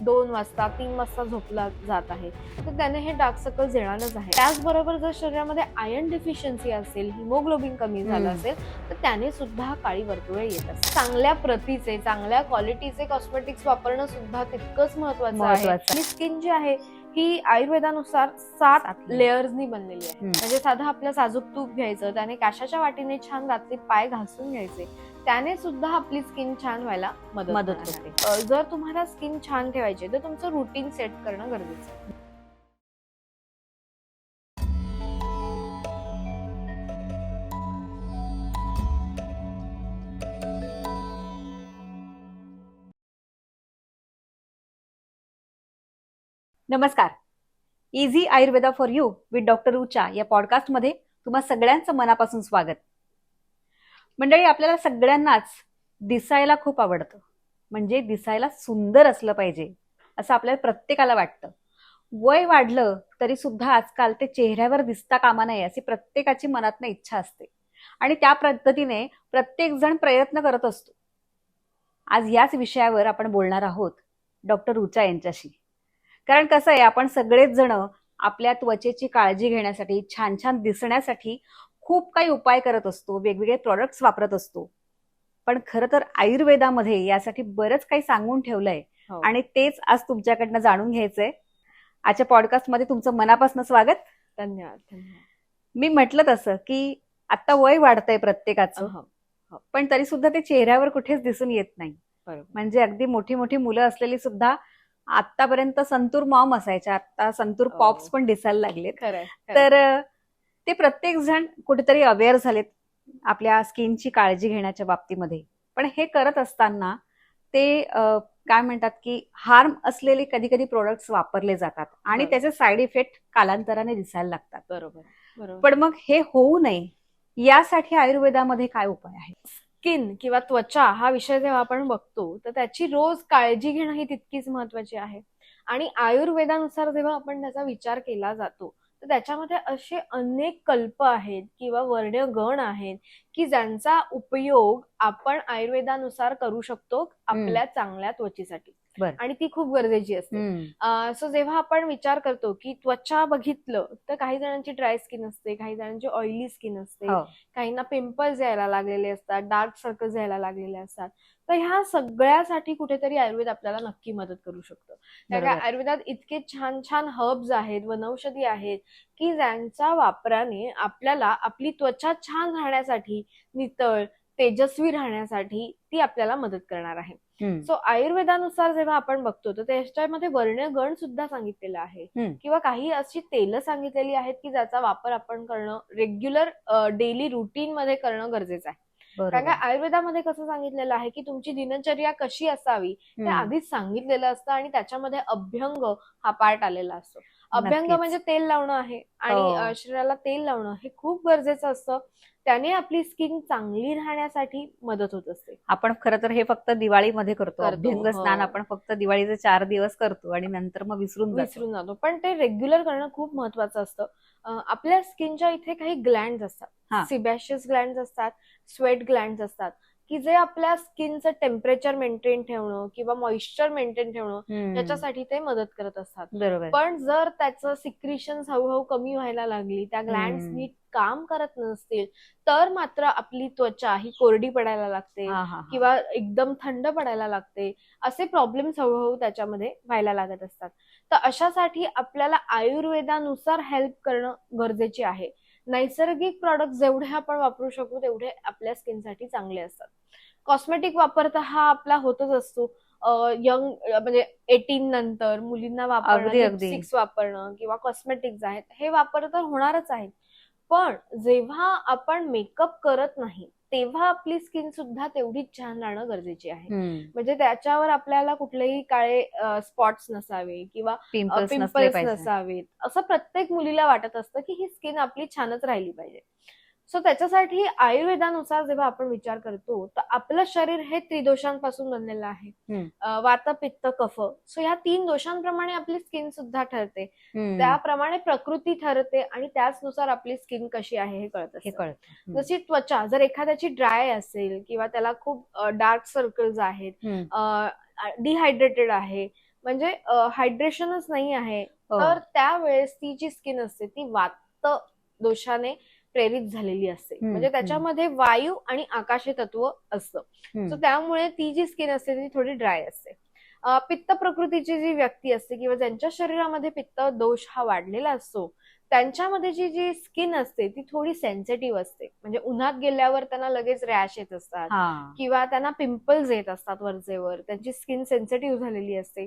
दोन वाजता तीन वाजता झोपला जात आहे. तर त्याने हे डार्क सर्कल्स येणारच आहे. त्याचबरोबर जर शरीरामध्ये आयर्न डिफिशियन्सी असेल हिमोग्लोबिन कमी झालं. असेल तर त्याने सुद्धा काळी वर्तुळे येत असतात चांगल्या प्रतीचे चांगल्या क्वालिटीचे कॉस्मेटिक्स वापरणं सुद्धा तितकंच महत्वाचं आहे. आणि स्किन जी आहे ही आयुर्वेदानुसार सात लेअर्सनी बनलेली आहे. म्हणजे साधं आपलं साजूक तूप घ्यायचं त्याने काशाच्या वाटीने छान रात्री पाय घासून घ्यायचे. त्याने सुद्धा आपली स्किन छान व्हायला मदत मदत होणार होते. आहे. अ, जर तुम्हाला स्किन छान ठेवायची तर तुमचं रुटीन सेट करणं गरजेचं आहे नमस्कार easy Ayurveda for you with doctor Ucha या पॉडकास्टमध्ये तुम्हा सगळ्यांचं मनापासून स्वागत मंडळी आपल्याला सगळ्यांनाच दिसायला खूप आवडतं. म्हणजे दिसायला सुंदर असलं पाहिजे असं आपल्याला प्रत्येकाला वाटतं. वय वाढलं तरी सुद्धा आजकाल ते चेहऱ्यावर दिसता कामा नये अशी प्रत्येकाची मनातनं इच्छा असते. आणि त्या पद्धतीने प्रत्येक जण प्रयत्न करत असतो. आज याच विषयावर आपण बोलणार आहोत डॉक्टर रुचा यांच्याशी. कारण कसं आहे आपण सगळेच जण आपल्या त्वचेची काळजी घेण्यासाठी छान छान दिसण्यासाठी खूप काही उपाय करत असतो वेगवेगळे प्रॉडक्ट्स वापरत असतो. पण खरं तर आयुर्वेदामध्ये यासाठी बरंच काही सांगून ठेवलंय. हो. आणि तेच आज तुमच्याकडनं जाणून घ्यायचंय. आजच्या पॉडकास्टमध्ये तुमचं मनापासून स्वागत. धन्यवाद मी म्हटलं तसं की आता वय वाढतंय प्रत्येकाचं. हो, पण तरी सुद्धा ते चेहऱ्यावर कुठेच दिसून येत नाही. म्हणजे अगदी मोठी मोठी मुलं असलेली सुद्धा आतापर्यंत संतूर मॉम असायच्या. आता संतूर हो. पॉप्स पण दिसायला खरंय. तर ते प्रत्येक जण कुठेतरी अवेअर झालेत आपल्या स्किनची काळजी घेण्याच्या बाबतीमध्ये. पण हे करत असताना ते काय म्हणतात की हार्म असलेले कधी कधी प्रोडक्ट्स वापरले जातात आणि. त्याचे साईड इफेक्ट कालांतराने दिसायला लागतात. बरोबर बरोबर. पण मग हे होऊ नये यासाठी आयुर्वेदामध्ये काय उपाय आहे स्किन किंवा त्वचा हा विषय जेव्हा आपण बघतो तर त्याची रोज काळजी घेणं ही तितकीच महत्वाची आहे. आणि आयुर्वेदानुसार जेव्हा आपण त्याचा विचार केला जातो तर त्याच्यामध्ये असे अनेक कल्प आहेत किंवा वर्णगण आहेत की ज्यांचा उपयोग आपण आयुर्वेदानुसार करू शकतो आपल्या चांगल्या त्वचेसाठी. आणि ती खूप गरजेची असते सो जेव्हा आपण विचार करतो की त्वचा बघितलं तर काही जणांची ड्राय स्किन असते काही जणांची ऑइली स्किन असते हो. काहींना पिंपल्स यायला लागलेले असतात डार्क सर्कल्स यायला लागलेले असतात तर ह्या सगळ्यासाठी कुठेतरी आयुर्वेद आपल्याला नक्की मदत करू शकतो कारण. आयुर्वेदात इतके छान छान हर्ब्स आहेत वनौषधी आहेत की ज्यांच्या वापराने आपल्याला आपली त्वचा छान राहण्यासाठी नितळ तेजस्वी राहण्यासाठी ती आपल्याला मदत करणार आहे. सो आयुर्वेदानुसार जेव्हा आपण बघतो तर त्याच्यामध्ये वर्णगण सुद्धा सांगितलेला आहे. किंवा काही अशी तेलं सांगितलेली आहेत की ज्याचा वापर आपण करणं रेग्युलर डेली रुटीन मध्ये करणं गरजेचं आहे कारण. का आयुर्वेदामध्ये कसं सांगितलेलं आहे की तुमची दिनचर्या कशी असावी ते. आधीच सांगितलेलं असतं आणि त्याच्यामध्ये अभ्यंग हा पार्ट आलेला असतो अभ्यंग. म्हणजे तेल लावणं आहे आणि हो. शरीराला तेल लावणं हे खूप गरजेचं असतं त्याने आपली स्किन चांगली राहण्यासाठी मदत होत असते आपण खरं तर हे फक्त दिवाळीमध्ये करतो अभ्यंग हो. स्नान आपण फक्त दिवाळीचे चार दिवस करतो आणि नंतर मग विसरून विसरून जातो पण ते रेग्युलर करणं खूप महत्वाचं असतं आपल्या स्किनच्या इथे काही ग्लँड. असतात सिबॅशियस ग्लँड असतात स्वेट ग्लँड असतात की जे आपल्या स्किनचं टेम्परेचर मेंटेन ठेवणं किंवा मॉइश्चर मेंटेन ठेवणं हम्म. याच्यासाठी ते मदत करत असतात बरोबर पण जर त्याचं सिक्रिशन हळूहळू कमी व्हायला लागली त्या ग्लँड हम्म. नीट काम करत नसतील तर मात्र आपली त्वचा ही कोरडी पडायला लागते. किंवा एकदम थंड पडायला लागते असे प्रॉब्लेम्स हळूहळू त्याच्यामध्ये व्हायला लागत असतात तर अशासाठी आपल्याला आयुर्वेदानुसार हेल्प करणं गरजेचे आहे नैसर्गिक प्रॉडक्ट जेवढे आपण वापरू शकू तेवढे आपल्या स्किनसाठी चांगले असतात. कॉस्मेटिक वापर तर हा आपला होतच असतो. यंग म्हणजे एटीन नंतर मुलींना वापरणं. लिपस्टिक्स वापरणं किंवा कॉस्मेटिक्स आहेत हे वापर तर होणारच आहेत. पण जेव्हा आपण मेकअप करत नाही तेव्हा आपली स्किन सुद्धा तेवढीच छान राहणं गरजेची आहे. म्हणजे त्याच्यावर आपल्याला कुठलेही काळे स्पॉट्स नसावे किंवा पिंपल्स नसावेत. असं प्रत्येक मुलीला वाटत असतं की ही स्किन आपली छानच राहिली पाहिजे. सो त्याच्यासाठी आयुर्वेदानुसार जेव्हा आपण विचार करतो तर आपलं शरीर हे त्रिदोषांपासून बनलेलं आहे. वात पित्त कफ. सो ह्या तीन दोषांप्रमाणे आपली स्किन सुद्धा ठरते. त्याप्रमाणे प्रकृती ठरते आणि त्याचनुसार आपली स्किन कशी आहे हे कळत हे. कळत जशी त्वचा जर एखाद्याची ड्राय असेल किंवा त्याला खूप डार्क सर्कल्स आहेत डिहायड्रेटेड आहे म्हणजे हायड्रेशनच नाही आहे हो. तर त्यावेळेस ती जी स्किन असते ती वात दोषाने प्रेरित झालेली असते. म्हणजे त्याच्यामध्ये वायू आणि आकाशी तत्व असतं. सो त्यामुळे ती जी स्किन असते ती थोडी ड्राय असते. पित्त प्रकृतीची जी व्यक्ती असते किंवा ज्यांच्या शरीरामध्ये पित्त दोष हा वाढलेला असतो त्यांच्यामध्ये जी जी स्किन असते ती थोडी सेन्सिटिव्ह असते. म्हणजे उन्हात गेल्यावर त्यांना लगेच रॅश येत असतात किंवा त्यांना पिंपल्स येत असतात वरचेवर. त्यांची स्किन सेन्सिटिव्ह झालेली असते.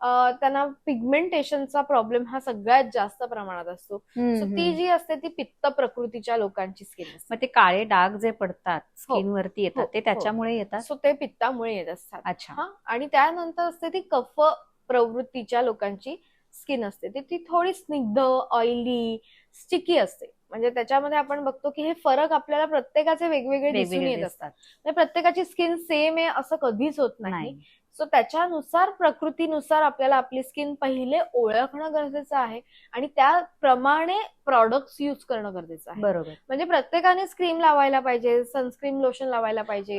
त्यांना पिगमेंटेशनचा प्रॉब्लेम हा सगळ्यात जास्त प्रमाणात असतो. सो ती. जी असते ती पित्त प्रकृतीच्या लोकांची स्किन असते. मग ते काळे डाग जे पडतात स्किन वरती हो, येतात ते हो. त्याच्यामुळे येतात? सो ते पित्तामुळे येत असतात. अच्छा. हा. आणि त्यानंतर असते ती कफ प्रवृत्तीच्या लोकांची स्किन असते. ती ती थोडी स्निग्ध ऑइली स्टिकी असते. म्हणजे त्याच्यामध्ये आपण बघतो की हे फरक आपल्याला प्रत्येकाचे वेगवेगळे दिसून येत असतात. म्हणजे प्रत्येकाची स्किन सेम आहे असं कधीच होत नाही. सो त्याच्यानुसार प्रकृतीनुसार आपल्याला आपली स्किन पहिले ओळखणं गरजेचं आहे आणि त्याप्रमाणे प्रॉडक्ट्स युज करणं गरजेचं आहे. बरोबर. म्हणजे प्रत्येकाने क्रीम लावायला पाहिजे सनस्क्रीन लोशन लावायला पाहिजे.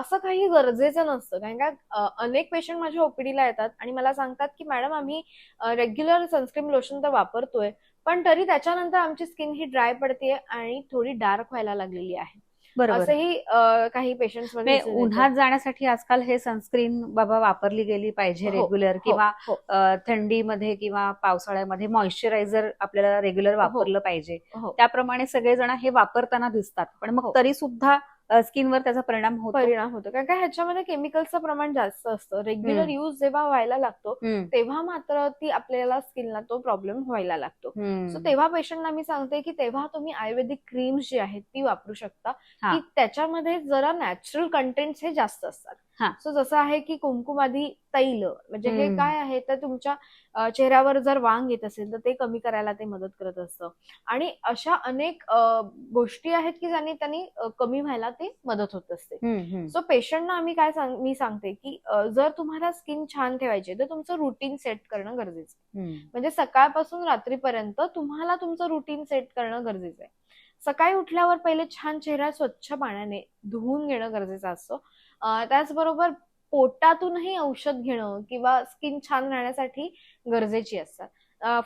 असं काही गरजेचं नसतं. कारण का अनेक पेशंट माझ्या ओपीडीला येतात आणि मला सांगतात की मॅडम आम्ही रेग्युलर सनस्क्रीन लोशन तर वापरतोय पण तरी त्याच्यानंतर आमची स्किन ही ड्राय पडते आणि थोडी डार्क व्हायला लागलेली आहे. असंही काही पेशंट्स म्हणजे उन्हात जाण्यासाठी आजकाल हे सनस्क्रीन बाबा वापरली गेली पाहिजे हो, रेग्युलर किंवा अ, थंडीमध्ये किंवा पावसाळ्यामध्ये मॉइश्चरायझर आपल्याला रेग्युलर वापरलं पाहिजे. हो. त्याप्रमाणे सगळेजण हे वापरताना दिसतात. पण मग हो. तरी सुद्धा स्किनवर त्याचा परिणाम होतो. परिणाम होतो. कारण का ह्याच्यामध्ये केमिकलचं प्रमाण जास्त असतं. रेग्युलर. यूज जेव्हा व्हायला लागतो तेव्हा मात्र ती आपल्याला स्किनला तो प्रॉब्लेम व्हायला लागतो. सो तेव्हा पेशंटना मी सांगते की तेव्हा तुम्ही आयुर्वेदिक क्रीम्स जी आहेत ती वापरू शकता. की त्याच्यामध्ये जरा नॅचरल कंटेंट्स हे जास्त हा. सो जसं आहे की कुंकुमादी तैल म्हणजे हे हम्म. काय आहे तर तुमच्या चेहऱ्यावर जर वांग येत असेल तर ते कमी करायला ते मदत करत असतं आणि अशा अनेक अ, गोष्टी आहेत की ज्यांनी त्यांनी अ, कमी व्हायला ते मदत होत असते हम्म, हम्म. सो पेशंटना आम्ही काय सांग मी सांगते की अ, जर तुम्हाला स्किन छान ठेवायची आहे, तर तुमचं रुटीन सेट करणं गरजेचं आहे हम्म. म्हणजे सकाळपासून रात्रीपर्यंत तुम्हाला तुमचं रुटीन सेट करणं गरजेचं आहे सकाळी उठल्यावर पहिले छान चेहरा स्वच्छ पाण्याने धुवून घेणं गरजेचं असतं त्याचबरोबर पोटातूनही औषध घेणं किंवा स्किन छान राहण्यासाठी गरजेची असतात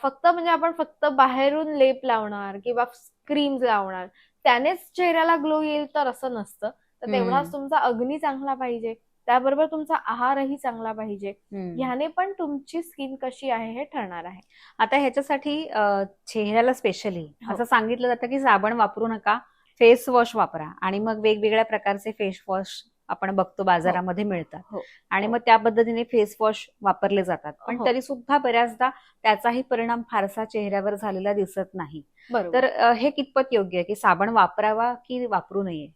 फक्त म्हणजे आपण फक्त बाहेरून लेप लावणार किंवा क्रीम लावणार त्यानेच चेहऱ्याला ग्लो येईल तर असं नसतं तर. तेवढाच तुमचा अग्नी चांगला पाहिजे त्याबरोबर तुमचा आहारही चांगला पाहिजे. ह्याने पण तुमची स्किन कशी आहे हे ठरणार आहे आता ह्याच्यासाठी चेहऱ्याला स्पेशली हो. असं सांगितलं जातं की साबण वापरू नका फेस वॉश वापरा आणि मग वेगवेगळ्या प्रकारचे फेस वॉश आपण बघतो बाजारामध्ये मिळतात. हो. आणि मग त्या पद्धतीने फेस वॉश वापरले जातात. पण हो. तरी सुद्धा बऱ्याचदा त्याचाही परिणाम फारसा चेहऱ्यावर झालेला दिसत नाही. तर हे कितपत योग्य आहे की साबण वापरावा की वापरू नये?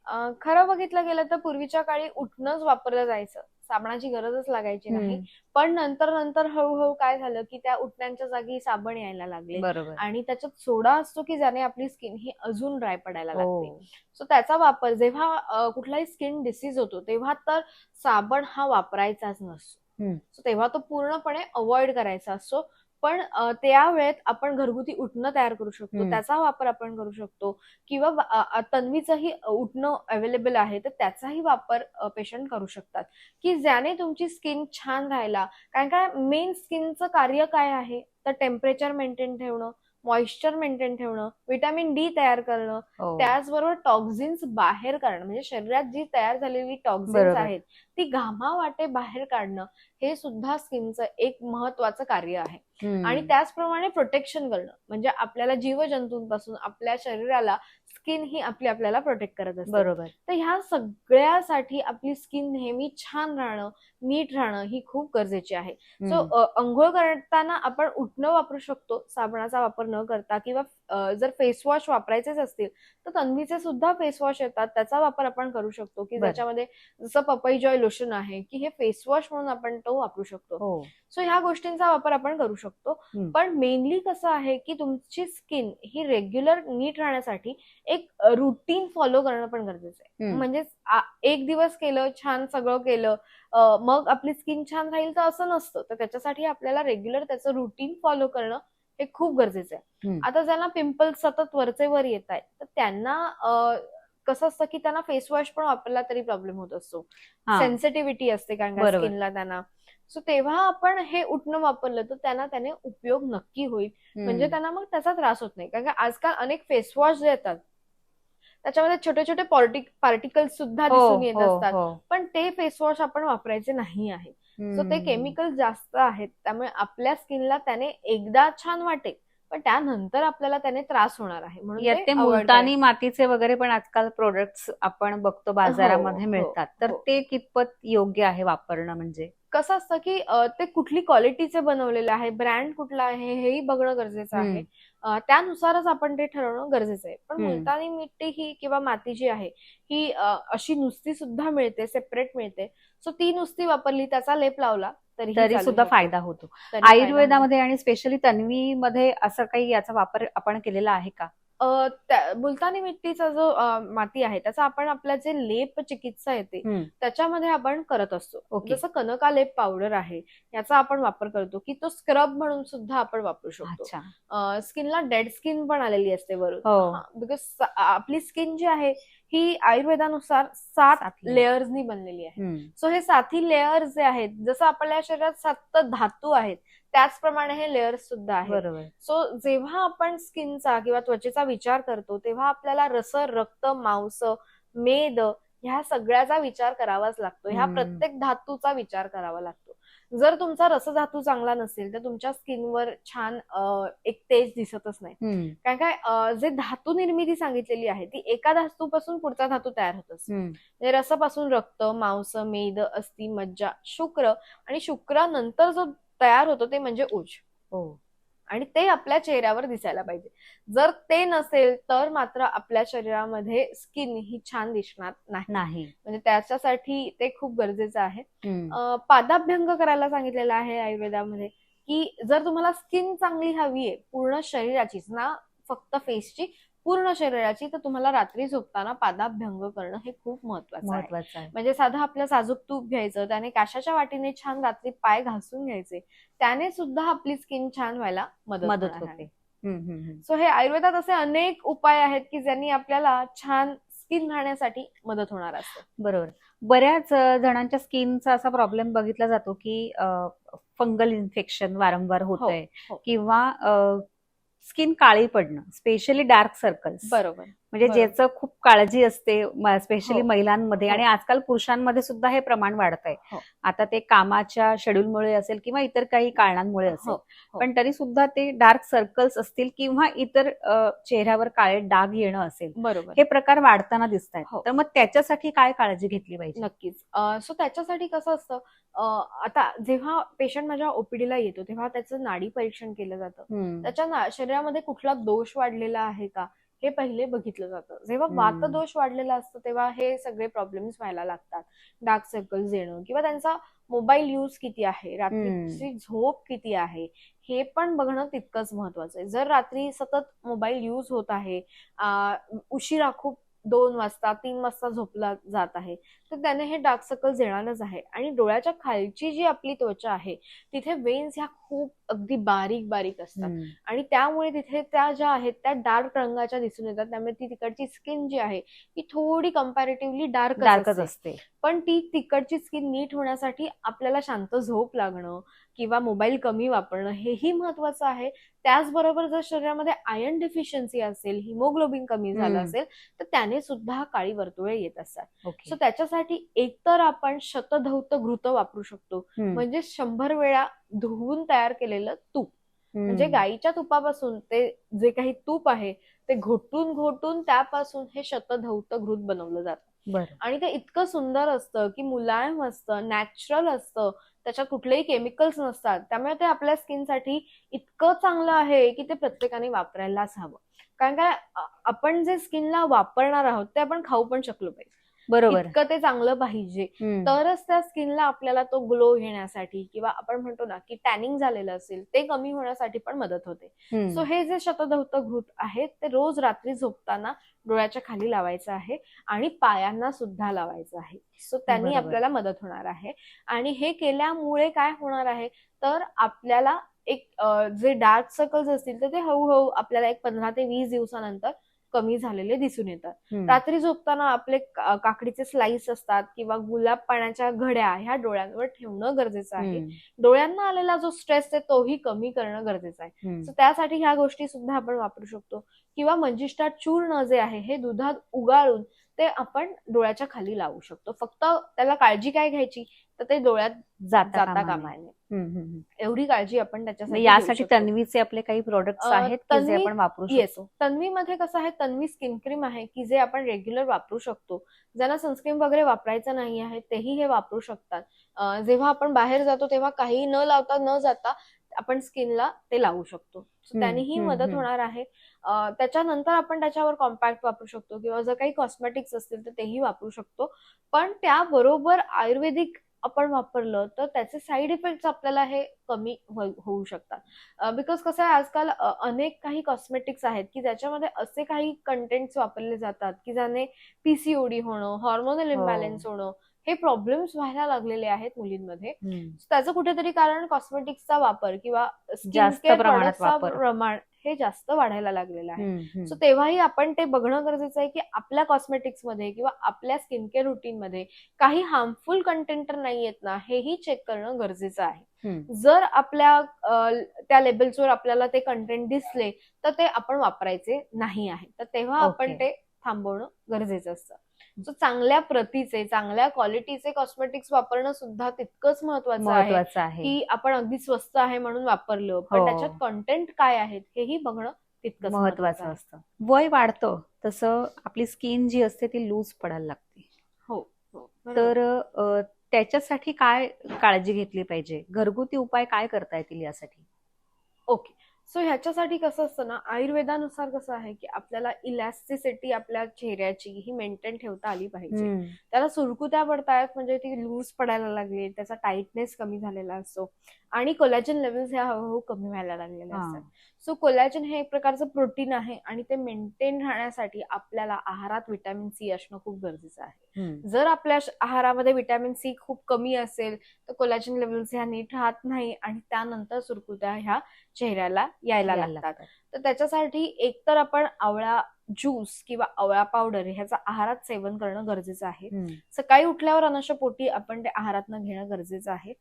खरं बघितलं गेलं तर पूर्वीच्या काळी उठणंच वापरलं जायचं. साबणाची गरजच लागायची नाही. पण नंतर नंतर हळूहळू काय झालं की त्या उठण्यांच्या जागी साबण यायला लागले. आणि त्याच्यात सोडा असतो की ज्याने आपली स्किन ही अजून ड्राय पडायला लागते. हो. सो त्याचा वापर जेव्हा कुठलाही स्किन डिसीज होतो तेव्हा तर साबण हा वापरायचाच नसतो. सो तेव्हा तो पूर्णपणे अवॉइड करायचा असतो. पण त्या वेळेत आपण घरगुती उठणं तयार करू शकतो. त्याचा वापर आपण करू शकतो. किंवा तन्वीचंही उठणं अवेलेबल आहे तर त्याचाही वापर पेशंट करू शकतात. की ज्याने तुमची स्किन छान राहायला कारण काय मेन स्किनचं कार्य काय आहे? तर टेम्परेचर मेंटेन ठेवणं मॉइश्चर मेंटेन ठेवणं विटॅमिन डी तयार करणं हो. त्याचबरोबर टॉक्झिन्स बाहेर काढणं म्हणजे शरीरात जी तयार झालेली टॉक्झिन्स. आहेत ती घामावाटे बाहेर काढणं हे सुद्धा स्किनचं एक महत्वाचं कार्य आहे. आणि त्याचप्रमाणे प्रोटेक्शन करणं म्हणजे आपल्याला जीवजंतूंपासून आपल्या शरीराला स्किन ही आपली आपल्याला प्रोटेक्ट करत असते. बरोबर. तर ह्या सगळ्यासाठी आपली स्किन नेहमी छान राहणं नीट राहणं ही खूप गरजेची आहे. सो. अंघोळ करताना आपण उठणं वापरू शकतो साबणाचा वापर न करता किंवा जर फेस वॉश वापरायचेच असतील तर तन्वीचे सुद्धा फेस वॉश येतात त्याचा वापर आपण करू शकतो की. ज्याच्यामध्ये जसं पपई जॉय लोशन आहे की हे फेस वॉश म्हणून आपण तो वापरू शकतो हो सो ह्या गोष्टींचा वापर आपण करू शकतो. पण मेनली कसं आहे की तुमची स्किन ही रेग्युलर नीट राहण्यासाठी एक रुटीन फॉलो करणं पण गरजेचं आहे. म्हणजे एक दिवस केलं छान सगळं केलं मग आपली स्किन छान राहील तर असं नसतं तर त्याच्यासाठी आपल्याला रेग्युलर त्याचं रुटीन फॉलो करणं हे खूप गरजेचं आहे. आता ज्यांना पिंपल्स सतत वरचे वर येत आहेत तर त्यांना कसं असतं की त्यांना फेस वॉश पण वापरला तरी प्रॉब्लेम होत असतो हा. सेन्सिटिव्हिटी असते. स्किनला त्यांना सो तेव्हा आपण हे उठणं वापरलं तर त्यांना त्याने उपयोग नक्की होईल म्हणजे. त्यांना मग त्याचा त्रास होत नाही कारण का आजकाल अनेक फेस वॉश जे येतात त्याच्यामध्ये छोटे छोटे पार्टिकल्स सुद्धा हो, दिसून येत हो, असतात हो. पण ते फेस वॉश आपण वापरायचे नाही आहे सो ते. केमिकल जास्त आहेत. त्यामुळे आपल्या स्किनला त्याने एकदा छान वाटेल पण त्यानंतर आपल्याला त्याने त्रास होणार आहे. म्हणून यात ते मुलतानी मातीचे वगैरे पण आजकाल प्रोडक्ट्स आपण बघतो बाजारामध्ये हो, मिळतात. तर हो. ते कितपत योग्य आहे वापरणं म्हणजे? कसं असतं की ते कुठली क्वालिटीचे बनवलेले आहे ब्रँड कुठला आहे हेही बघणं गरजेचं आहे. त्यानुसारच आपण ते ठरवणं गरजेचं आहे. पण. मुलतानी मिट्टी ही किंवा माती जी आहे ही अशी नुसती सुद्धा मिळते सेपरेट मिळते. सो ती नुसती वापरली त्याचा लेप लावला तरी तरी सुद्धा फायदा होतो. आयुर्वेदामध्ये आणि स्पेशली तन्वीमध्ये असं काही याचा वापर आपण केलेला आहे का? मुलतानी मिट्टीचा जो माती आहे त्याचा आपण आपल्या जे लेप चिकित्सा येते. त्याच्यामध्ये आपण करत असतो. जसं कनकालेप पावडर आहे याचा आपण वापर करतो की तो स्क्रब म्हणून सुद्धा आपण वापरू शकतो स्किनला डेड स्किन पण आलेली असते वरून हो बिकॉज आपली स्किन जी आहे ही आयुर्वेदानुसार सात. लेयर्सनी बनलेली आहे. सो हे सातही लेअर जे आहेत जसं आपल्या शरीरात सात धातू आहेत त्याचप्रमाणे हे लेयर्स सुद्धा आहेत बरोबर सो जेव्हा आपण स्किनचा किंवा त्वचेचा विचार करतो तेव्हा आपल्याला रस रक्त मांस मेद ह्या सगळ्याचा विचार करावाच लागतो ह्या. प्रत्येक धातूचा विचार करावा लागतो जर तुमचा रसधातू चांगला नसेल तर तुमच्या स्किनवर छान एक तेज दिसतच नाही. कारण काय जे धातू निर्मिती सांगितलेली आहे ती एका धातूपासून पुढचा धातू तयार होत. म्हणजे रसापासून रक्त मांस मेद अस्थि मज्जा शुक्र आणि शुक्रानंतर जो तयार होतो ते म्हणजे ओज हो. आणि ते आपल्या चेहऱ्यावर दिसायला पाहिजे. जर ते नसेल तर मात्र आपल्या शरीरामध्ये स्किन ही छान दिसणार नाही. म्हणजे त्याच्यासाठी ते खूप गरजेचं आहे. पादाभ्यंग करायला सांगितलेलं आहे आयुर्वेदामध्ये की जर तुम्हाला स्किन चांगली हवी आहे पूर्ण शरीराचीच ना फक्त फेसची पूर्ण शरीराची तर तुम्हाला रात्री झोपताना पादाभ्यंग करणं हे खूप महत्वाचं आहे. महत्वाचं आहे. म्हणजे साधं आपलं साजूक तूप घ्यायचं त्याने काशाच्या वाटीने छान रात्री पाय घासून घ्यायचे त्याने सुद्धा आपली स्किन छान व्हायला मदत होते. सो हे आयुर्वेदात असे अनेक उपाय आहेत की ज्यांनी आपल्याला छान स्किन राहण्यासाठी मदत होणार असते. बरोबर. बऱ्याच जणांच्या स्किनचा असा प्रॉब्लेम बघितला जातो की फंगल इन्फेक्शन वारंवार होत आहे हो. किंवा स्किन काळी पडणं स्पेशली डार्क सर्कल्स. बरोबर. म्हणजे. ज्याचं खूप काळजी असते स्पेशली हो. महिलांमध्ये हो. आणि आजकाल पुरुषांमध्ये सुद्धा हे प्रमाण वाढत आहे हो. आता ते कामाच्या शेड्यूलमुळे असेल किंवा इतर काही कारणांमुळे असेल हो, हो. पण तरी सुद्धा ते डार्क सर्कल्स असतील किंवा इतर चेहऱ्यावर काळे डाग येणं असेल बरोबर हे प्रकार वाढताना दिसत आहेत हो. तर मग त्याच्यासाठी काय काळजी घेतली पाहिजे नक्कीच सो त्याच्यासाठी कसं असतं आता जेव्हा पेशंट माझ्या ओपीडीला येतो तेव्हा त्याचं नाडी परीक्षण केलं जातं. त्याच्या शरीरामध्ये कुठला दोष वाढलेला आहे का हे पहिले बघितलं जातं. जेव्हा. वातदोष वाढलेला असतो तेव्हा हे सगळे प्रॉब्लेम्स व्हायला लागतात. डार्क सर्कल्स येणं किंवा त्यांचा मोबाईल यूज किती आहे रात्रीची झोप किती आहे हे पण बघणं तितकंच महत्वाचं आहे. जर रात्री सतत मोबाईल यूज होत आहे उशिरा खूप दोन वाजता तीन वाजता झोपला जात आहे तर त्याने हे डार्क सर्कल्स येणारच आहे. आणि डोळ्याच्या खालची जी आपली त्वचा आहे तिथे वेन्स ह्या खूप अगदी बारीक बारीक असतात. आणि त्यामुळे तिथे त्या ज्या आहेत त्या डार्क रंगाच्या दिसून येतात. त्यामुळे ती तिकडची स्किन जी आहे ती थोडी कम्पॅरेटिव्हली डार्क डार्कच असते. पण ती तिकडची स्किन नीट होण्यासाठी आपल्याला शांत झोप लागणं किंवा मोबाईल कमी वापरणं हेही महत्वाचं आहे. त्याचबरोबर जर शरीरामध्ये आयर्न डिफिशियन्सी असेल हिमोग्लोबिन कमी झालं. असेल तर त्याने सुद्धा काळी वर्तुळे येत असतात. सो त्याच्यासाठी एकतर आपण शतधौत घृत वापरू शकतो. म्हणजे शंभर वेळा धुवून तयार केलेलं तूप. म्हणजे. गाईच्या तुपापासून ते जे काही तूप आहे ते घोटून घोटून त्यापासून हे शतधौत घृत बनवलं जातं. आणि ते इतकं सुंदर असतं की मुलायम असतं नॅचरल असतं त्याच्यात कुठलेही केमिकल्स नसतात. त्यामुळे ते आपल्या स्किनसाठी इतकं चांगलं आहे की ते प्रत्येकाने वापरायलाच हवं. कारण काय आपण जे स्किनला वापरणार आहोत ते आपण खाऊ पण शकलो पाहिजे. बरोबर इतकं ते चांगलं पाहिजे. तरच त्या स्किनला आपल्याला तो ग्लो येण्यासाठी किंवा आपण म्हणतो ना की टॅनिंग झालेलं असेल ते कमी होण्यासाठी पण मदत होते. सो हे जे शतधौत घृत आहे ते रोज रात्री झोपताना डोळ्याच्या खाली लावायचं आहे आणि पायांना सुद्धा लावायचं आहे सो त्यांनी. आपल्याला मदत होणार आहे आणि हे केल्यामुळे काय होणार आहे तर आपल्याला एक जे डार्क सर्कल्स असतील तर ते हळूहळू आपल्याला एक पंधरा ते वीस दिवसानंतर कमी झालेले दिसून येतात. रात्री झोपताना आपले काकडीचे स्लाइस असतात किंवा गुलाब पाण्याच्या घड्या ह्या डोळ्यांवर ठेवणं गरजेचं आहे. डोळ्यांना आलेला जो स्ट्रेस आहे तोही कमी करणं गरजेचं आहे. So त्यासाठी ह्या गोष्टी सुद्धा आपण वापरू शकतो किंवा मंजिष्ठा चूर्ण जे आहे हे दुधात उगाळून ते आपण डोळ्याच्या खाली लावू शकतो. फक्त त्याला काळजी काय घ्यायची? तर ते डोळ्यात जाता कामा नये. एवढी काळजी आपण त्याच्यासाठी यासाठी घेऊ शकतो. तन्वीचे आपले काही प्रोडक्ट्स अं, आहेत तन्वी- आपण वापरू शकतो? तन्वीमध्ये कसं आहे तन्वी स्किन क्रीम आहे की जे आपण रेग्युलर वापरू शकतो. ज्यांना सनस्क्रीन वगैरे वापरायचं नाही आहे तेही हे वापरू शकतात. जेव्हा आपण बाहेर जातो तेव्हा काही न लावता न जाता आपण स्किनला ते लावू शकतो त्यानेही हम्म, मदत. होणार आहे त्याच्यानंतर आपण त्याच्यावर कॉम्पॅक्ट वापरू शकतो किंवा जर काही कॉस्मेटिक्स असतील तर तेही वापरू शकतो पण त्याबरोबर आयुर्वेदिक आपण वापरलं तर त्याचे साईड इफेक्ट्स आपल्याला हे कमी हो- होऊ शकतात बिकॉज कसं आहे आजकाल अनेक काही कॉस्मेटिक्स आहेत की ज्याच्यामध्ये असे काही कंटेंट्स वापरले जातात की ज्याने पीसीओडी होणं हॉर्मोनल हो. इम्बॅलन्स होणं हे प्रॉब्लेम्स व्हायला लागलेले आहेत मुलींमध्ये. त्याचं कुठेतरी कारण कॉस्मेटिक्सचा वापर किंवा जास्त. प्रमाण हे जास्त वाढायला लागलेलं आहे. सो तेव्हाही आपण ते बघणं गरजेचं आहे की आपल्या कॉस्मेटिक्समध्ये किंवा आपल्या स्किन केअर रुटीन मध्ये काही हार्मफुल कंटेंट तर नाही येत ना हेही चेक करणं गरजेचं आहे. जर आपल्या त्या लेबल्सवर आपल्याला ते कंटेंट दिसले तर ते आपण वापरायचे नाही आहे तर तेव्हा आपण. ते थांबवणं गरजेचं असतं सो चांगल्या प्रतीचे चांगल्या क्वालिटीचे कॉस्मेटिक्स वापरणं सुद्धा तितकंच महत्वाचं आहे की आपण अगदी स्वस्त आहे म्हणून वापरलं पण हो. त्याच्यात कंटेंट काय आहेत हेही बघणं तितकंच महत्वाचं. असतं वय वाढतं तसं आपली स्किन जी असते ती लूज पडायला लागते हो बरोबर. तर त्याच्यासाठी काय काळजी घेतली पाहिजे घरगुती उपाय काय करता येतील यासाठी ओके सो ह्याच्यासाठी कसं असतं ना आयुर्वेदानुसार कसं आहे की आपल्याला इलॅस्टिसिटी आपल्या चेहऱ्याची ही मेंटेन ठेवता आली पाहिजे. त्याला सुरकुत्या पडतायत म्हणजे ती लूज पडायला लागली त्याचा टाइटनेस कमी झालेला असतो. आणि कोलॅजन लेवल्स ह्या हळूहळू कमी व्हायला लागलेल्या. असतात. सो कोलॅजन हे एक प्रकारचं प्रोटीन आहे आणि ते मेंटेन राहण्यासाठी आपल्याला आहारात विटॅमिन सी असणं खूप गरजेचं आहे. जर आपल्या आहारामध्ये विटॅमिन सी खूप कमी असेल तर कोलॅजन लेवल्स ह्या नीट राहत नाही आणि त्यानंतर सुरकुत्या ह्या चेहऱ्याला यायला लागतात. तर त्याच्यासाठी एकतर आपण आवळा ज्यूस किंवा आवळा पावडर ह्याचं आहारात सेवन करणं गरजेचं आहे. सकाळी उठल्यावर अनशपोटी आपण ते आहारातनं घेणं गरजेचं आहे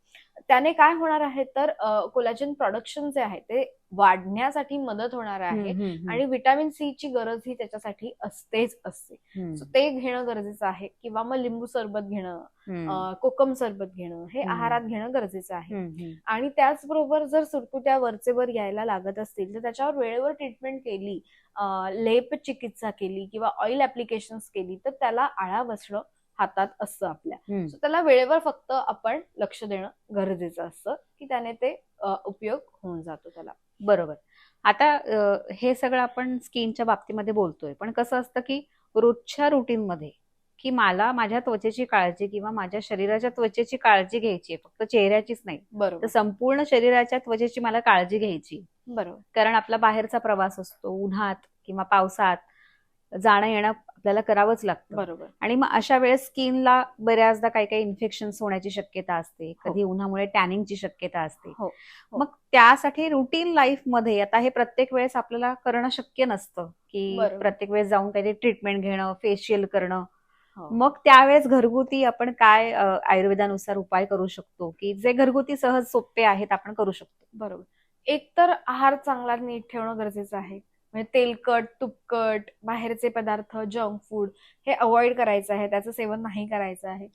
त्याने काय होणार आहे तर कोलॅजन प्रोडक्शन जे आहे ते वाढण्यासाठी मदत होणार आहे आणि विटॅमिन सी ची गरज ही त्याच्यासाठी असतेच असते. सो ते घेणं गरजेचं आहे किंवा मग लिंबू सरबत घेणं कोकम सरबत घेणं हे. आहारात घेणं गरजेचं आहे. आणि त्याचबरोबर जर सुरकुत्या वरचे वर यायला लागत असतील तर त्याच्यावर वेळेवर ट्रीटमेंट केली लेप चिकित्सा केली किंवा ऑइल ऍप्लिकेशन केली तर त्याला आळा बसणं हातात असतं आपल्या. सो त्याला वेळेवर फक्त आपण लक्ष देणं गरजेचं असतं की त्याने ते उपयोग होऊन जातो त्याला. बरोबर. आता हे सगळं आपण स्किनच्या बाबतीमध्ये बोलतोय पण कसं असतं की रोजच्या रुटीन मध्ये की मला माझ्या त्वचेची काळजी किंवा माझ्या शरीराच्या त्वचेची काळजी घ्यायची आहे फक्त चेहऱ्याचीच नाही तर बरोबर संपूर्ण शरीराच्या त्वचेची मला काळजी घ्यायची बरोबर. कारण आपला बाहेरचा प्रवास असतो उन्हात किंवा पावसात जाणं येणं आपल्याला करावंच लागतं. बरोबर. आणि मग अशा वेळेस स्किनला बऱ्याचदा काही काही इन्फेक्शन्स होण्याची शक्यता असते. कधी उन्हामुळे टॅनिंगची शक्यता असते. हो, हो. मग त्यासाठी रुटीन लाईफमध्ये आता हे प्रत्येक वेळेस आपल्याला करणं शक्य नसतं की. प्रत्येक वेळेस जाऊन काहीतरी ट्रीटमेंट घेणं फेशियल करणं. हो. मग त्यावेळेस घरगुती आपण काय आयुर्वेदानुसार उपाय करू शकतो? की जे घरगुती सहज सोपे आहेत आपण करू शकतो? बरोबर. एक तर आहार चांगला नीट ठेवणं गरजेचं आहे. म्हणजे तेलकट तुपकट बाहेरचे पदार्थ जंक फूड हे अवॉइड करायचं आहे. त्याचं सेवन नाही करायचं आहे.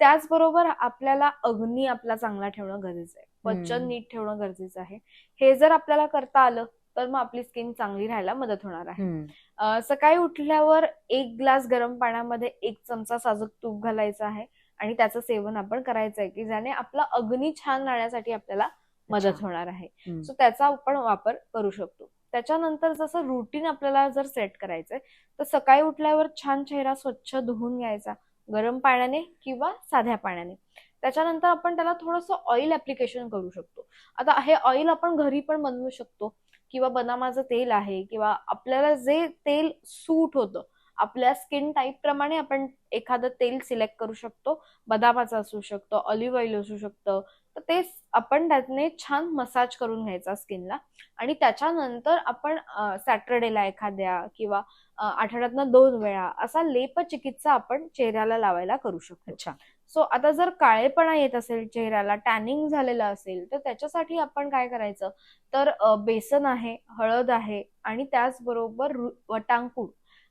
त्याचबरोबर आपल्याला अग्नी आपला चांगला ठेवणं गरजेचं आहे. पचन. नीट ठेवणं गरजेचं आहे. हे जर आपल्याला करता आलं तर मग आपली स्किन चांगली राहायला मदत होणार आहे. सकाळी उठल्यावर एक ग्लास गरम पाण्यामध्ये एक चमचा साजूक तूप घालायचं आहे आणि त्याचं सेवन आपण करायचं आहे की ज्याने आपला अग्नी छान राहण्यासाठी आपल्याला मदत. होणार आहे. सो त्याचा आपण वापर करू शकतो. त्याच्यानंतर जसं रुटीन आपल्याला जर सेट करायचंय तर सकाळी उठल्यावर छान चेहरा स्वच्छ धुवून घ्यायचा गरम पाण्याने किंवा साध्या पाण्याने. त्याच्यानंतर आपण त्याला थोडंसं ऑइल ऍप्लिकेशन करू शकतो. आता हे ऑइल आपण घरी पण बनवू शकतो किंवा बदामाचं तेल आहे किंवा आपल्याला जे तेल सूट होतं आपल्या स्किन टाईप प्रमाणे आपण एखादं तेल सिलेक्ट करू शकतो. बदामाचं असू शकतं ऑलिव्ह ऑइल असू शकतं तर ते आपण त्याने छान मसाज करून घ्यायचा स्किनला. आणि त्याच्यानंतर आपण सॅटरडेला एखाद्या किंवा आठवड्यातनं दोन वेळा असा लेप चिकित्सा आपण चेहऱ्याला लावायला करू शकतो. अच्छा. सो आता जर काळेपणा येत असेल चेहऱ्याला टॅनिंग झालेलं असेल तर त्याच्यासाठी आपण काय करायचं? तर बेसन आहे हळद आहे आणि त्याचबरोबर अ,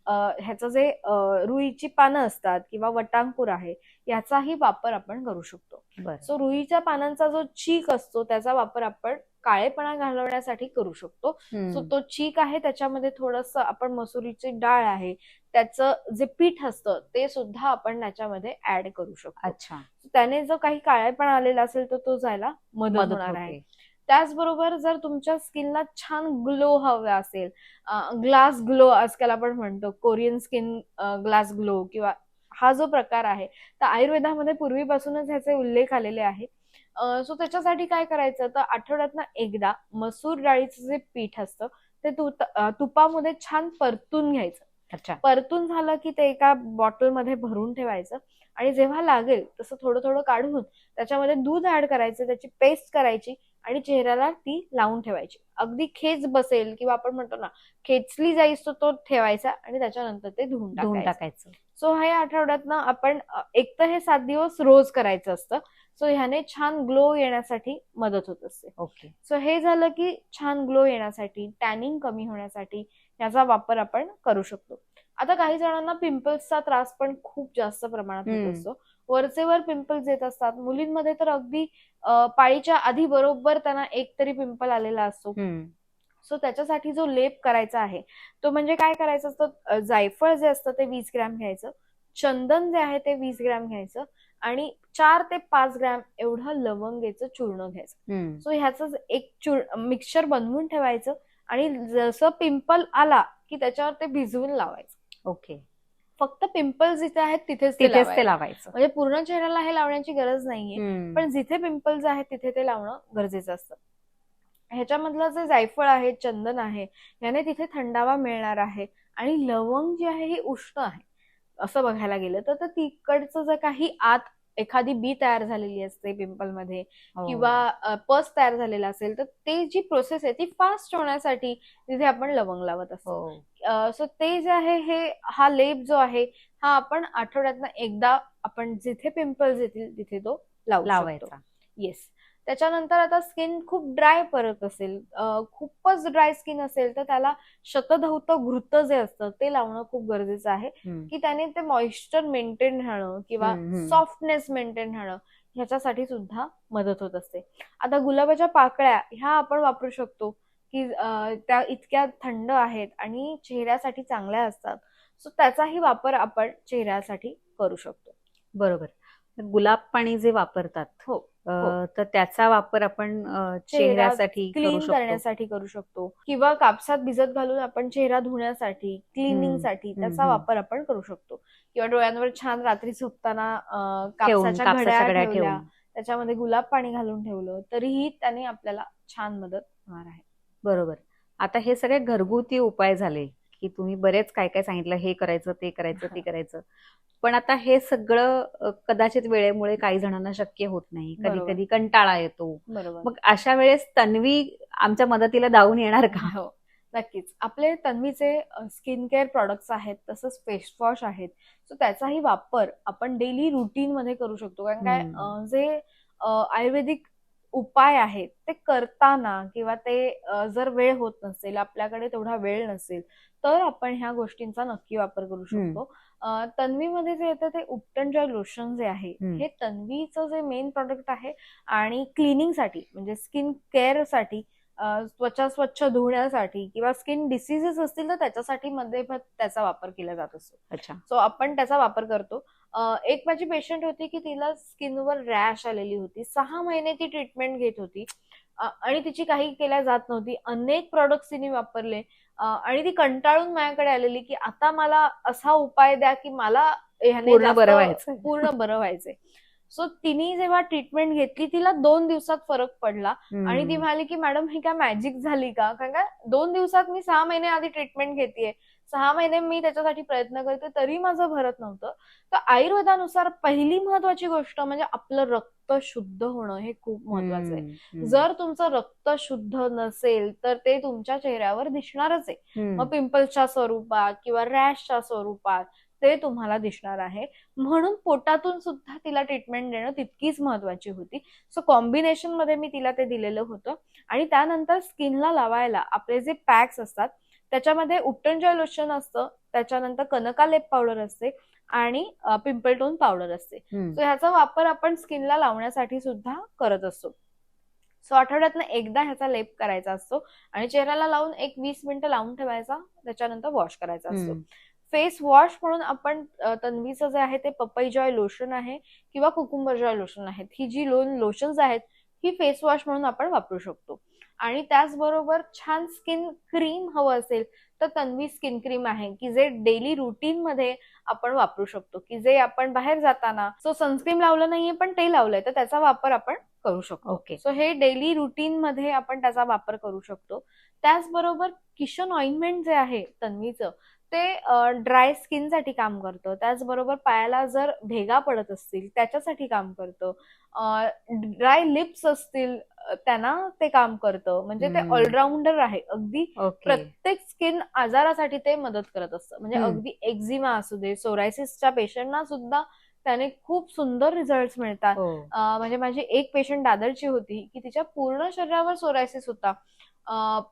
ह्याचं जे रुईची पानं असतात किंवा वटांकूर आहे याचाही वापर आपण करू शकतो. सो रुईच्या पानांचा जो चीक असतो त्याचा वापर आपण काळेपणा घालवण्यासाठी करू शकतो. सो. तो चीक आहे त्याच्यामध्ये थोडस आपण मसुरीची डाळ आहे त्याचं जे पीठ असतं ते सुद्धा आपण त्याच्यामध्ये ऍड करू शकतो. अच्छा. त्याने जो काही काळेपणा आलेला असेल तर तो जायला मदत होणार आहे. त्याचबरोबर जर तुमच्या स्किनला छान ग्लो हवा असेल ग्लास ग्लो आजकाल आपण म्हणतो कोरियन स्किन ग्लास ग्लो किंवा हा जो प्रकार आहे तर आयुर्वेदामध्ये पूर्वीपासूनच ह्याचे उल्लेख आलेले आहे. सो त्याच्यासाठी काय करायचं? तर आठवड्यातनं एकदा मसूर डाळीचं जे पीठ असतं ते तु तुपामध्ये छान परतून घ्यायचं. अच्छा. परतून झालं की ते एका बॉटलमध्ये भरून ठेवायचं आणि जेव्हा लागेल तसं थोडं थोडं काढून त्याच्यामध्ये दूध ऍड करायचं त्याची पेस्ट करायची आणि चेहऱ्याला ती लावून ठेवायची. अगदी खेच बसेल किंवा आपण म्हणतो ना खेचली जाईस तो तो ठेवायचा आणि त्याच्यानंतर ते धुवून धुवून टाकायचं. सो हे आठवड्यातनं आपण अ, एक तर हे सात दिवस रोज करायचं असतं. सो ह्याने छान ग्लो येण्यासाठी मदत होत असते. ओके. सो हे झालं की छान ग्लो येण्यासाठी टॅनिंग कमी होण्यासाठी याचा वापर आपण करू शकतो. आता काही जणांना पिंपल्सचा त्रास पण खूप जास्त प्रमाणात. होत असतो. वरचेवर पिंपल्स येत असतात. मुलींमध्ये तर अगदी पाळीच्या आधी बरोबर त्यांना एक तरी पिंपल आलेला असतो. सो त्याच्यासाठी जो लेप करायचा आहे तो म्हणजे काय करायचं असतं? जायफळ जे असतं ते वीस ग्रॅम घ्यायचं चंदन जे आहे ते वीस ग्रॅम घ्यायचं आणि चार ते पाच ग्रॅम एवढं लवंगेचं चूर्ण घ्यायचं. सो ह्याचं एक चूर मिक्सचर बनवून ठेवायचं आणि जसं पिंपल आला की त्याच्यावर ते भिजवून लावायचं. ओके. फक्त पिंपल जिथे आहेत तिथेच तिथेच. ते लावायचं. म्हणजे पूर्ण चेहऱ्याला हे लावण्याची गरज नाहीये. पण जिथे पिंपल्स आहेत तिथे ते लावणं गरजेचं असतं. ह्याच्यामधलं जे जायफळ आहे चंदन आहे याने तिथे थंडावा मिळणार आहे. आणि लवंग जी आहे ही उष्ण आहे. असं बघायला गेलं तर तर तिकडचं जे काही आत एखादी बी तयार झालेली असते पिंपलमध्ये हो. किंवा पस तयार झालेला असेल तर ते जी प्रोसेस आहे ती फास्ट होण्यासाठी तिथे आपण लवंग लावत असतो. हो. सो ते जे आहे हे हा लेप जो आहे हा आपण आठवड्यातनं एकदा आपण जिथे पिंपल्स येतील तिथे तो लावू लावायचा. येस त्याच्यानंतर आता स्किन खूप ड्राय परत असेल. खूपच ड्राय स्किन असेल तर त्याला शतधौत घृत जे असतं ते लावणं खूप गरजेचं आहे. की त्याने ते मॉइश्चर मेंटेन राहणं किंवा. सॉफ्टनेस मेंटेन राहणं ह्याच्यासाठी सुद्धा मदत होत असते. आता गुलाबाच्या पाकळ्या ह्या आपण वापरू शकतो की त्या इतक्या थंड आहेत आणि चेहऱ्यासाठी चांगल्या असतात. सो त्याचाही वापर आपण चेहऱ्यासाठी करू शकतो. बरोबर. गुलाब पाणी जे वापरतात हो, तर त्याचा वापर आपण चेहऱ्यासाठी क्लीन करण्यासाठी करू शकतो. किंवा कापसात भिजत घालून आपण चेहरा धुण्यासाठी क्लिनिंग हम्म, साठी हम्म, त्याचा. वापर आपण करू शकतो. किंवा डोळ्यांवर छान रात्री झोपताना कापसाच्या घड्या ठेवल्या त्याच्यामध्ये गुलाब पाणी घालून ठेवलं तरीही त्याने आपल्याला छान मदत होणार आहे. बरोबर. आता हे सगळे घरगुती उपाय झाले. की तुम्ही बरेच काय काय सांगितलं हे करायचं ते करायचं ते करायचं. पण आता हे सगळं कदाचित वेळेमुळे काही जणांना शक्य होत नाही. कधी. कधी कंटाळा येतो. मग अशा वेळेस तन्वी आमच्या मदतीला धावून येणार का? हो नक्कीच. आपले तन्वीचे स्किन केअर प्रॉडक्ट्स आहेत तसंच फेस वॉश आहेत. सो त्याचाही वापर आपण डेली रुटीन मध्ये करू शकतो. कारण काय जे आयुर्वेदिक उपाय आहेत ते करताना किंवा ते जर वेळ होत नसेल आपल्याकडे तेवढा वेळ नसेल तर आपण ह्या गोष्टींचा नक्की वापर करू शकतो. तन्वीमध्ये जे येतं ते उपटन जॉय लोशन जे आहे. हे तन्वीचं जे मेन प्रॉडक्ट आहे आणि क्लिनिंगसाठी म्हणजे स्किन केअरसाठी त्वचा स्वच्छ धुण्यासाठी किंवा स्किन डिसिजेस असतील तर त्याच्यासाठी मध्ये त्याचा वापर केला जात असतो. अच्छा. सो आपण त्याचा वापर करतो. एक माझी पेशंट होती की तिला स्किनवर रॅश आलेली होती. सहा महिने ती ट्रीटमेंट घेत होती. आणि तिची काही केल्या जात नव्हती. अनेक प्रॉडक्ट्स तिने वापरले. आणि ती कंटाळून माझ्याकडे आलेली की आता मला असा उपाय द्या की मला ह्याने पूर्ण बरं व्हायचंय. पूर्ण बरं व्हायचंय. सो तिने जेव्हा ट्रीटमेंट घेतली तिला दोन दिवसात फरक पडला. आणि ती म्हणाली की मॅडम ही काय मॅजिक झाली का? कारण का दोन दिवसात मी सहा महिने आधी ट्रीटमेंट घेतेय. सहा महिने मी त्याच्यासाठी प्रयत्न करते तरी माझं भरत नव्हतं. तर आयुर्वेदानुसार पहिली महत्वाची गोष्ट म्हणजे आपलं रक्त शुद्ध होणं हे खूप महत्वाचं आहे. जर तुमचं रक्त शुद्ध नसेल तर ते तुमच्या चेहऱ्यावर दिसणारच आहे. मग पिंपल्सच्या स्वरूपात किंवा रॅशच्या स्वरूपात ते तुम्हाला दिसणार आहे. म्हणून पोटातून सुद्धा तिला ट्रीटमेंट देणं तितकीच महत्वाची होती. सो कॉम्बिनेशनमध्ये मी तिला ते दिलेलं होतं. आणि त्यानंतर स्किनला लावायला आपले जे पॅक्स असतात त्याच्यामध्ये उपटन जॉय लोशन असतं त्याच्यानंतर कनका लेप पावडर असते आणि पिंपल टोन पावडर असते. सो ह्याचा वापर आपण स्किनला लावण्यासाठी सुद्धा करत असतो. सो आठवड्यातनं एकदा ह्याचा लेप करायचा असतो आणि चेहऱ्याला लावून एक वीस मिनिटं लावून ठेवायचा त्याच्यानंतर वॉश करायचा असतो. फेस वॉश म्हणून आपण तन्वीचं जे आहे ते पपई जॉय लोशन आहे किंवा कुकुंबर जॉय लोशन आहेत. ही जी लोन लोशन्स आहेत ही फेस वॉश म्हणून आपण वापरू शकतो. आणि त्याचबरोबर छान स्किन क्रीम हवं असेल तर तन्वी स्किन क्रीम आहे की जे डेली रुटीन मध्ये आपण वापरू शकतो. की जे आपण बाहेर जाताना सो सनस्क्रीन लावलं नाहीये पण ते लावलंय तर त्याचा वापर आपण करू शकतो. ओके सो हे डेली रुटीन मध्ये आपण त्याचा वापर करू शकतो. त्याचबरोबर किशन ऑइंटमेंट जे आहे तन्वीचं ते ड्राय स्किनसाठी काम करतं. त्याचबरोबर पायाला जर भेगा पडत असतील त्याच्यासाठी काम करतं. ड्राय लिप्स असतील त्यांना ते काम करतं. म्हणजे ते. ऑलराऊंडर आहे. अगदी प्रत्येक स्किन आजारासाठी ते मदत करत असतं. म्हणजे. अगदी एक्झिमा असू दे सोरायसिसच्या पेशंटना सुद्धा त्याने खूप सुंदर रिझल्ट मिळतात. हो. म्हणजे माझी एक पेशंट दादरची होती की तिच्या पूर्ण शरीरावर सोरायसिस होता.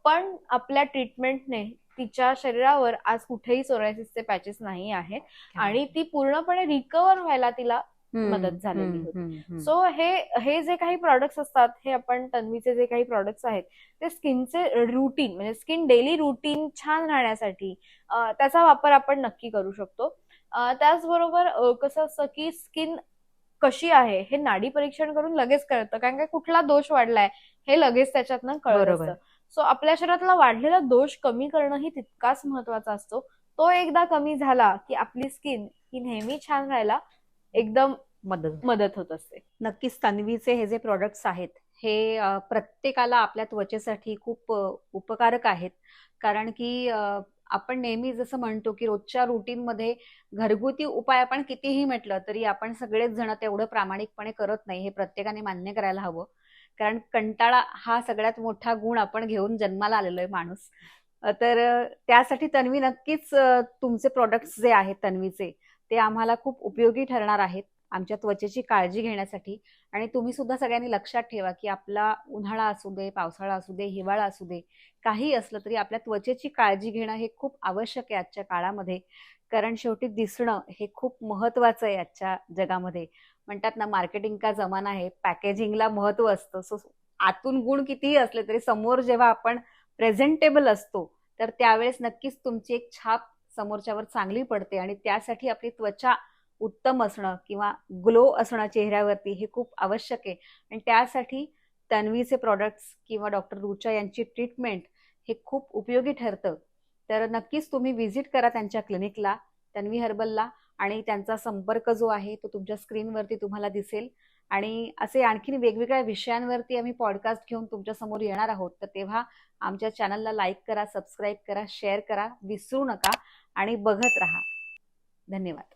पण आपल्या ट्रीटमेंटने तिच्या शरीरावर आज कुठेही सोरायसिसचे पॅचेस नाही आहेत. आणि ती पूर्णपणे रिकवर व्हायला तिला मदत झालेली होती. सो हे हे जे काही प्रॉडक्ट्स असतात हे आपण तन्वीचे जे काही प्रॉडक्ट्स आहेत ते स्किनचे रुटीन म्हणजे स्किन डेली रुटीन छान राहण्यासाठी त्याचा वापर आपण नक्की करू शकतो. त्याचबरोबर कसं असतं की स्किन कशी आहे हे नाडी परीक्षण करून लगेच कळतं. कारण काय कुठला दोष वाढलाय हे लगेच त्याच्यातनं कळत सो आपल्या शरीरातला वाढलेला दोष कमी करणं ही तितकाच महत्त्वाचा असतो. तो एकदा कमी झाला की आपली स्किन ही नेहमी छान राहायला एकदम मदत मदत होत असते. नक्कीच तन्वीचे हे जे प्रॉडक्ट्स आहेत हे प्रत्येकाला आपल्या त्वचेसाठी खूप उपकारक आहेत. कारण की आपण नेहमी जसं म्हणतो की रोजच्या रुटीनमध्ये घरगुती उपाय आपण कितीही म्हटलं तरी आपण सगळेच जण तेवढं प्रामाणिकपणे करत नाही हे प्रत्येकाने मान्य करायला हवं. कारण कंटाळा हा सगळ्यात मोठा गुण आपण घेऊन जन्माला आलेलो आहे माणूस तर त्यासाठी तन्वी नक्कीच तुमचे प्रॉडक्ट्स जे आहेत तन्वीचे ते आम्हाला खूप उपयोगी ठरणार आहेत आमच्या त्वचेची काळजी घेण्यासाठी. आणि तुम्ही सुद्धा सगळ्यांनी लक्षात ठेवा की आपला उन्हाळा असू दे पावसाळा असू दे हिवाळा असू दे काही असलं तरी आपल्या त्वचेची काळजी घेणं हे खूप आवश्यक आहे आजच्या काळामध्ये. कारण शेवटी दिसणं हे खूप महत्वाचं आहे आजच्या जगामध्ये. म्हणतात ना मार्केटिंग का जमाना आहे पॅकेजिंगला महत्त्व असतं. सो आतून गुण कितीही असले तरी समोर जेव्हा आपण प्रेझेंटेबल असतो तर त्यावेळेस नक्कीच तुमची एक छाप समोरच्यावर चांगली पडते आणि त्यासाठी आपली त्वचा उत्तम असणं किंवा ग्लो असणं चेहऱ्यावरती हे खूप आवश्यक आहे. आणि त्यासाठी तन्वीचे प्रॉडक्ट्स किंवा डॉक्टर रुचा यांची ट्रीटमेंट हे खूप उपयोगी ठरतं. तर नक्कीच तुम्ही व्हिजिट करा त्यांच्या क्लिनिकला तन्वी हर्बलला आणि त्यांचा संपर्क जो आहे तो तुमच्या स्क्रीनवरती तुम्हाला दिसेल. आणि असे आणखीन वेगवेगळ्या विषयांवरती आम्ही पॉडकास्ट घेऊन तुमच्यासमोर येणार आहोत. तर तेव्हा आमच्या चॅनलला लाईक करा सबस्क्राईब करा शेअर करा विसरू नका आणि बघत राहा. धन्यवाद.